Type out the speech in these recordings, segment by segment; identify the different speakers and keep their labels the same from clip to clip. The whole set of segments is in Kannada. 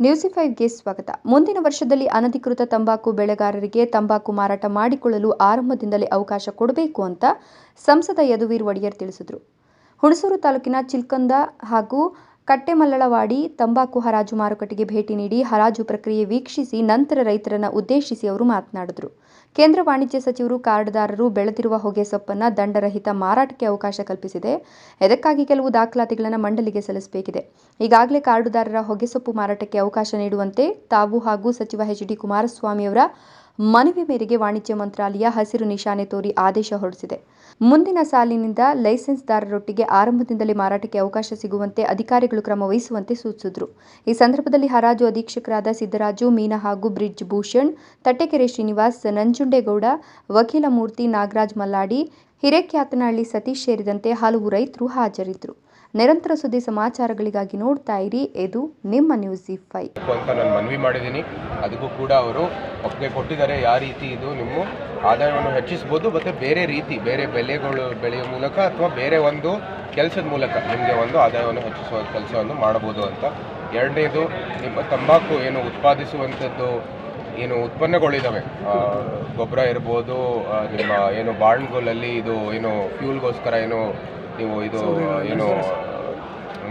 Speaker 1: ನ್ಯೂಸಿ ಫೈವ್ಗೆ ಸ್ವಾಗತ. ಮುಂದಿನ ವರ್ಷದಲ್ಲಿ ಅನಧಿಕೃತ ತಂಬಾಕು ಬೆಳೆಗಾರರಿಗೆ ತಂಬಾಕು ಮಾರಾಟ ಮಾಡಿಕೊಳ್ಳಲು ಆರಂಭದಿಂದಲೇ ಅವಕಾಶ ಕೊಡಬೇಕು ಅಂತ ಸಂಸದ ಯದುವೀರ್ ಒಡೆಯರ್ ತಿಳಿಸಿದರು. ಹುಣಸೂರು ತಾಲೂಕಿನ ಚಿಲ್ಕಂದ ಹಾಗೂ ಕಟ್ಟೆಮಲ್ಲಳವಾಡಿ ತಂಬಾಕು ಹರಾಜು ಮಾರುಕಟ್ಟೆಗೆ ಭೇಟಿ ನೀಡಿ ಹರಾಜು ಪ್ರಕ್ರಿಯೆ ವೀಕ್ಷಿಸಿ ನಂತರ ರೈತರನ್ನ ಉದ್ದೇಶಿಸಿ ಅವರು ಮಾತನಾಡಿದರು. ಕೇಂದ್ರ ವಾಣಿಜ್ಯ ಸಚಿವರು ಕಾರ್ಡ್ದಾರರು ಬೆಳೆದಿರುವ ಹೊಗೆ ಸೊಪ್ಪನ್ನು ದಂಡರಹಿತ ಮಾರಾಟಕ್ಕೆ ಅವಕಾಶ ಕಲ್ಪಿಸಿದೆ. ಇದಕ್ಕಾಗಿ ಕೆಲವು ದಾಖಲಾತಿಗಳನ್ನು ಮಂಡಳಿಗೆ ಸಲ್ಲಿಸಬೇಕಿದೆ. ಈಗಾಗಲೇ ಕಾರ್ಡುದಾರರ ಹೊಗೆಸೊಪ್ಪು ಮಾರಾಟಕ್ಕೆ ಅವಕಾಶ ನೀಡುವಂತೆ ತಾವು ಹಾಗೂ ಸಚಿವ ಎಚ್ ಡಿ ಕುಮಾರಸ್ವಾಮಿ ಅವರ ಮನವಿ ಮೇರೆಗೆ ವಾಣಿಜ್ಯ ಮಂತ್ರಾಲಯ ಹಸಿರು ನಿಶಾನೆ ತೋರಿ ಆದೇಶ ಹೊರಡಿಸಿದೆ. ಮುಂದಿನ ಸಾಲಿನಿಂದ ಲೈಸೆನ್ಸ್ದಾರರೊಟ್ಟಿಗೆ ಆರಂಭದಿಂದಲೇ ಮಾರಾಟಕ್ಕೆ ಅವಕಾಶ ಸಿಗುವಂತೆ ಅಧಿಕಾರಿಗಳು ಕ್ರಮ ವಹಿಸುವಂತೆ ಸೂಚಿಸಿದರು. ಈ ಸಂದರ್ಭದಲ್ಲಿ ಹರಾಜು ಅಧೀಕ್ಷಕರಾದ ಸಿದ್ದರಾಜು, ಮೀನಾ ಹಾಗೂ ಬ್ರಿಡ್ಜ್ ಭೂಷಣ್, ತಟ್ಟೆಕೆರೆ ಶ್ರೀನಿವಾಸ್, ನಂಜುಂಡೇಗೌಡ ವಕೀಲ ಮೂರ್ತಿ ನಾಗರಾಜ್ ಮಲ್ಲಾಡಿ, ಹಿರೇಕ್ಯಾತನಹಳ್ಳಿ ಸತೀಶ್ ಸೇರಿದಂತೆ ಹಲವು ರೈತರು ಹಾಜರಿದ್ದರು. ನಿರಂತರ ಸುದ್ದಿ ಸಮಾಚಾರಗಳಿಗಾಗಿ ನೋಡ್ತಾ ಇರಿ. ಇದು ನಿಮ್ಮ ನ್ಯೂಸ್ ಫೈ
Speaker 2: ಅಂತ ನಾನು ಮನವಿ ಮಾಡಿದ್ದೀನಿ. ಅದಕ್ಕೂ ಕೂಡ ಅವರು ಒಪ್ಪಿಗೆ ಕೊಟ್ಟಿದ್ದಾರೆ. ಯಾವ ರೀತಿ ಇದು ನಿಮ್ಮ ಆದಾಯವನ್ನು ಹೆಚ್ಚಿಸ್ಬೋದು ಮತ್ತು ಬೇರೆ ರೀತಿ, ಬೇರೆ ಬೆಲೆಗಳು ಬೆಳೆಯುವ ಮೂಲಕ ಅಥವಾ ಬೇರೆ ಒಂದು ಕೆಲಸದ ಮೂಲಕ ನಿಮಗೆ ಒಂದು ಆದಾಯವನ್ನು ಹೆಚ್ಚಿಸುವ ಕೆಲಸವನ್ನು ಮಾಡಬಹುದು ಅಂತ. ಎರಡನೇದು, ನಿಮ್ಮ ತಂಬಾಕು ಏನು ಉತ್ಪಾದಿಸುವಂಥದ್ದು ಏನು ಉತ್ಪನ್ನಗಳಿದ್ದಾವೆ? ಗೊಬ್ಬರ ಇರ್ಬೋದು ನಿಮ್ಮ ಏನು ಬಾಂಡ್ಗಳಲ್ಲಿ ಇದು ಏನು ಫ್ಯೂಲ್ಗೋಸ್ಕರ ಏನು ನೀವು ಇದು ಏನು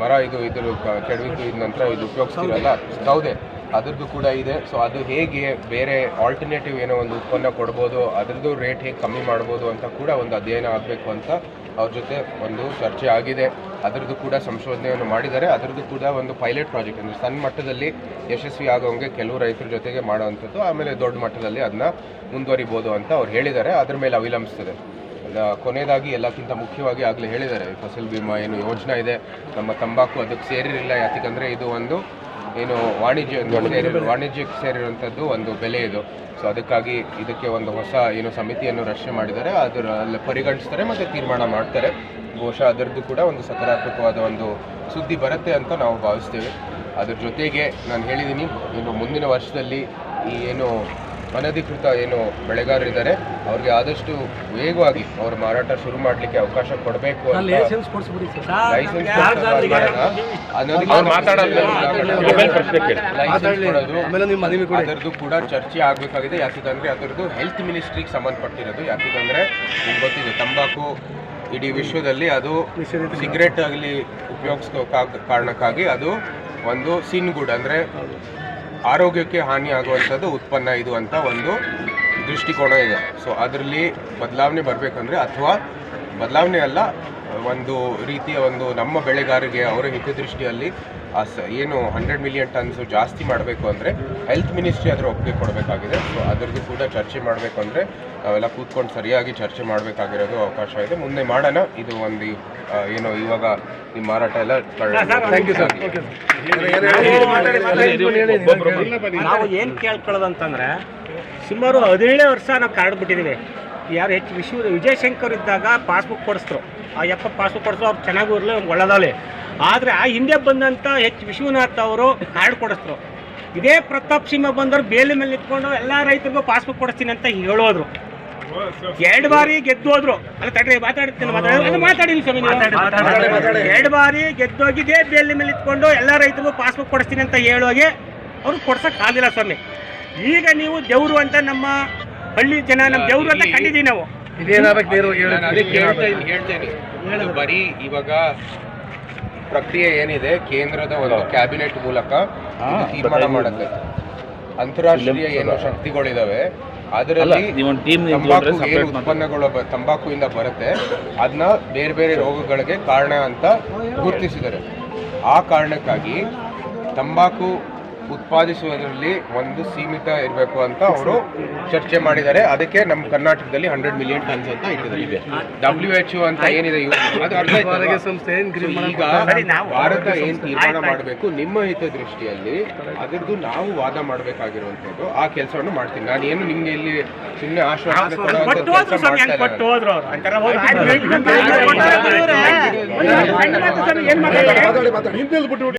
Speaker 2: ಮರ ಇದು ಇದ್ರ ಕೆಡವಿದ್ದು ಇದ ನಂತರ ಇದು ಉಪಯೋಗಿಸ್ತೀರಲ್ಲ? ಹೌದೇ. ಅದ್ರದ್ದು ಕೂಡ ಇದೆ. ಸೊ ಅದು ಹೇಗೆ ಬೇರೆ ಆಲ್ಟರ್ನೇಟಿವ್ ಏನೋ ಒಂದು ಉತ್ಪನ್ನ ಕೊಡ್ಬೋದು ಅದ್ರದ್ದು ರೇಟ್ ಹೇಗೆ ಕಮ್ಮಿ ಮಾಡ್ಬೋದು ಅಂತ ಕೂಡ ಒಂದು ಅಧ್ಯಯನ ಆಗಬೇಕು ಅಂತ ಅವ್ರ ಜೊತೆ ಒಂದು ಚರ್ಚೆ ಆಗಿದೆ. ಅದರದ್ದು ಕೂಡ ಸಂಶೋಧನೆಯನ್ನು ಮಾಡಿದ್ದಾರೆ. ಅದರದ್ದು ಕೂಡ ಒಂದು ಪೈಲಟ್ ಪ್ರಾಜೆಕ್ಟ್ ಅಂದರೆ ಸಣ್ಣ ಮಟ್ಟದಲ್ಲಿ ಯಶಸ್ವಿ ಆಗೋಂಗೆ ಕೆಲವು ರೈತರ ಜೊತೆಗೆ ಮಾಡೋವಂಥದ್ದು ಆಮೇಲೆ ದೊಡ್ಡ ಮಟ್ಟದಲ್ಲಿ ಅದನ್ನ ಮುಂದುವರಿಬೋದು ಅಂತ ಅವ್ರು ಹೇಳಿದ್ದಾರೆ. ಅದ್ರ ಮೇಲೆ ಅವಲಂಬಿಸ್ತದೆ. ಕೊನೆಯದಾಗಿ ಎಲ್ಲಕ್ಕಿಂತ ಮುಖ್ಯವಾಗಿ ಆಗಲೇ ಹೇಳಿದ್ದಾರೆ ಫಸಲ್ ಬಿಮಾ ಏನು ಯೋಜನೆ ಇದೆ ನಮ್ಮ ತಂಬಾಕು ಅದಕ್ಕೆ ಸೇರಿರಲಿಲ್ಲ ಯಾಕಂದರೆ ಇದು ಒಂದು ಏನು ವಾಣಿಜ್ಯ ವಾಣಿಜ್ಯಕ್ಕೆ ಸೇರಿರುವಂಥದ್ದು ಒಂದು ಬೆಲೆ ಇದು. ಸೊ ಅದಕ್ಕಾಗಿ ಇದಕ್ಕೆ ಒಂದು ಹೊಸ ಏನು ಸಮಿತಿಯನ್ನು ರಚನೆ ಮಾಡಿದ್ದಾರೆ ಅದರ ಅಲ್ಲಿ ಪರಿಗಣಿಸ್ತಾರೆ ಮತ್ತು ತೀರ್ಮಾನ ಮಾಡ್ತಾರೆ. ಬಹುಶಃ ಅದರದ್ದು ಕೂಡ ಒಂದು ಸಕಾರಾತ್ಮಕವಾದ ಒಂದು ಸುದ್ದಿ ಬರುತ್ತೆ ಅಂತ ನಾವು ಭಾವಿಸ್ತೇವೆ. ಅದ್ರ ಜೊತೆಗೆ ನಾನು ಹೇಳಿದ್ದೀನಿ ಇನ್ನು ಮುಂದಿನ ವರ್ಷದಲ್ಲಿ ಈ ಏನು ಅನಧಿಕೃತ ಏನು ಬೆಳೆಗಾರರಿದ್ದಾರೆ ಅವ್ರಿಗೆ ಆದಷ್ಟು ವೇಗವಾಗಿ ಅವ್ರ ಮಾರಾಟ ಶುರು ಮಾಡಲಿಕ್ಕೆ ಅವಕಾಶ ಕೊಡಬೇಕು ಅಂತ
Speaker 3: ಲೈಸೆನ್ಸ್
Speaker 2: ಅದರದ್ದು ಕೂಡ ಚರ್ಚೆ ಆಗಬೇಕಾಗಿದೆ. ಯಾಕಂದ್ರೆ ಅದರದ್ದು ಹೆಲ್ತ್ ಮಿನಿಸ್ಟ್ರಿಗೆ ಸಂಬಂಧಪಟ್ಟಿರೋದು. ಯಾಕಂದ್ರೆ ನಿಮ್ಗೆ ಗೊತ್ತಿದೆ ತಂಬಾಕು ಇಡೀ ವಿಶ್ವದಲ್ಲಿ ಅದು ಸಿಗರೇಟ್ ಆಗಲಿ ಉಪಯೋಗಿಸೋ ಕಾರಣಕ್ಕಾಗಿ ಅದು ಒಂದು ಸಿನ್ ಗುಡ್ ಅಂದ್ರೆ ಆರೋಗ್ಯಕ್ಕೆ ಹಾನಿ ಆಗುವಂಥದ್ದು ಉತ್ಪನ್ನ ಇದು ಅಂತ ಒಂದು ದೃಷ್ಟಿಕೋನ ಇದೆ. ಸೊ ಅದರಲ್ಲಿ ಬದಲಾವಣೆ ಬರಬೇಕಂದ್ರೆ ಅಥವಾ ಬದಲಾವಣೆ ಅಲ್ಲ ಒಂದು ರೀತಿಯ ಒಂದು ನಮ್ಮ ಬೆಳೆಗಾರರಿಗೆ ಅವರ ಹಿತದೃಷ್ಟಿಯಲ್ಲಿ ಆ ಸ ಏನು ಹಂಡ್ರೆಡ್ ಮಿಲಿಯನ್ ಟನ್ಸು ಜಾಸ್ತಿ ಮಾಡಬೇಕು ಅಂದರೆ ಹೆಲ್ತ್ ಮಿನಿಸ್ಟ್ರಿ ಅದರ ಒಪ್ಪಿಗೆ ಕೊಡಬೇಕಾಗಿದೆ. ಸೊ ಅದರದ್ದು ಕೂಡ ಚರ್ಚೆ ಮಾಡಬೇಕು ಅಂದರೆ ನಾವೆಲ್ಲ ಕೂತ್ಕೊಂಡು ಸರಿಯಾಗಿ ಚರ್ಚೆ ಮಾಡಬೇಕಾಗಿರೋದು ಅವಕಾಶ ಇದೆ. ಮುಂದೆ ಮಾಡೋಣ. ಇದು ಒಂದು ಏನು ಇವಾಗ ಈ ಮಾರಾಟ ಎಲ್ಲ ಥ್ಯಾಂಕ್ ಯು ಸರ್
Speaker 4: ನಾವು ಏನು ಕೇಳ್ಕೊಳ್ಳೋದಂತಂದ್ರೆ ಸುಮಾರು ಹದಿನೇಳು ವರ್ಷ ನಾವು ಕಾರ್ಡ್ ಬಿಟ್ಟಿದ್ದೀವಿ ಯಾರು ಹೆಚ್ಚು ವಿಶ್ವ ವಿಜಯಶಂಕರ್ ಇದ್ದಾಗ ಪಾಸ್ಬುಕ್ ಕೊಡಿಸ್ರು ಆ ಯಪ್ಪ ಪಾಸ್ಬುಕ್ ಕೊಡಿಸ್ರು ಅವ್ರು ಚೆನ್ನಾಗೂ ಇರಲಿ ಒಳ್ಳೆದಾಗಲಿ. ಆದರೆ ಆ ಹಿಂದೆ ಬಂದಂಥ ಹೆಚ್ಚು ವಿಶ್ವನಾಥ್ ಅವರು ಕಾರ್ಡ್ ಕೊಡಿಸ್ರು ಇದೇ ಪ್ರತಾಪ್ ಸಿಂಹ ಬಂದವರು ಬೇಲಿ ಮೇಲೆ ನಿಂತ್ಕೊಂಡು ಎಲ್ಲ ರೈತರಿಗೂ ಪಾಸ್ಬುಕ್ ಕೊಡಿಸ್ತೀನಿ ಅಂತ ಹೇಳೋದ್ರು. ಎರಡು ಬಾರಿ ಗೆದ್ದು ಹೋದ್ರು. ಅಲ್ಲ ತಡ್ರಿ ಮಾತಾಡ್ತೀನಿ ಮಾತಾಡಿ ಮಾತಾಡಿಲ್ಲ ಸ್ವಾಮಿ. ಎರಡು ಬಾರಿ ಗೆದ್ದೋಗಿದ್ದೇ ಬೇಲಿ ಮೇಲೆ ನಿಂತ್ಕೊಂಡು ಎಲ್ಲ ರೈತರಿಗೂ ಪಾಸ್ಬುಕ್ ಕೊಡಿಸ್ತೀನಿ ಅಂತ ಹೇಳೋಗೆ ಅವ್ರು ಕೊಡ್ಸೋಕ್ಕಾಗಲಿಲ್ಲ ಸ್ವಾಮಿ. ಈಗ ನೀವು ದೇವರು ಅಂತ ನಮ್ಮ ಹಳ್ಳಿ ಜನ ನಮ್ಮ ದೇವ್ರು ಅಂತ ಕಂಡಿದ್ದೀವಿ ನಾವು.
Speaker 3: ಇದೇನಾಗಬೇಕು ನೇರವಾಗಿ ಹೇಳಿ.
Speaker 2: ನಾನು ಅದಕ್ಕೆ ಹೇಳ್ತಾ ಇದ್ದೀನಿ ಹೇಳ್ತೇನೆ. ಇದು ಬರೀ ಇವಾಗ ಪ್ರಕ್ರಿಯೆ ಏನಿದೆ ಕೇಂದ್ರದ ಒಂದು ಕ್ಯಾಬಿನೆಟ್ ಮೂಲಕ ಇದು ತೀರ್ಮಾನ ಮಾಡುತ್ತೆ ಅಂತಾರಾಷ್ಟ್ರೀಯ ಏನು ಶಕ್ತಿಗಳಿದಾವೆ ಅದರಲ್ಲಿ ತಂಬಾಕು ಏನು ಉತ್ಪನ್ನಗಳು ತಂಬಾಕು ಇಂದ ಬರುತ್ತೆ ಅದನ್ನ ಬೇರೆ ಬೇರೆ ರೋಗಗಳಿಗೆ ಕಾರಣ ಅಂತ ಗುರುತಿಸಿದ್ದಾರೆ. ಆ ಕಾರಣಕ್ಕಾಗಿ ತಂಬಾಕು ಉತ್ಪಾದಿಸುವುದರಲ್ಲಿ ಒಂದು ಸೀಮಿತ ಇರಬೇಕು ಅಂತ ಅವರು ಚರ್ಚೆ ಮಾಡಿದ್ದಾರೆ. ಅದಕ್ಕೆ ನಮ್ಮ ಕರ್ನಾಟಕದಲ್ಲಿ ಹಂಡ್ರೆಡ್ ಮಿಲಿಯನ್ ಟನ್ಸ್ ಅಂತ ಇಟ್ಟಿದ್ದಾರೆ. ಡಬ್ಲ್ಯೂ ಎಚ್ ಅಂತ ಏನಿದೆ ಈಗ ಭಾರತ ಏನ್ ತೀರ್ಮಾನ ಮಾಡಬೇಕು? ನಿಮ್ಮ ಹಿತದೃಷ್ಟಿಯಲ್ಲಿ ಅದರದ್ದು ನಾವು ವಾದ ಮಾಡಬೇಕಾಗಿರುವಂತದ್ದು ಆ ಕೆಲಸವನ್ನು ಮಾಡ್ತೀನಿ. ನಾನು ಏನು ನಿಮ್ಗೆ ಇಲ್ಲಿ ಸುಮ್ಮನೆ ಆಶ್ವಾಸನೆ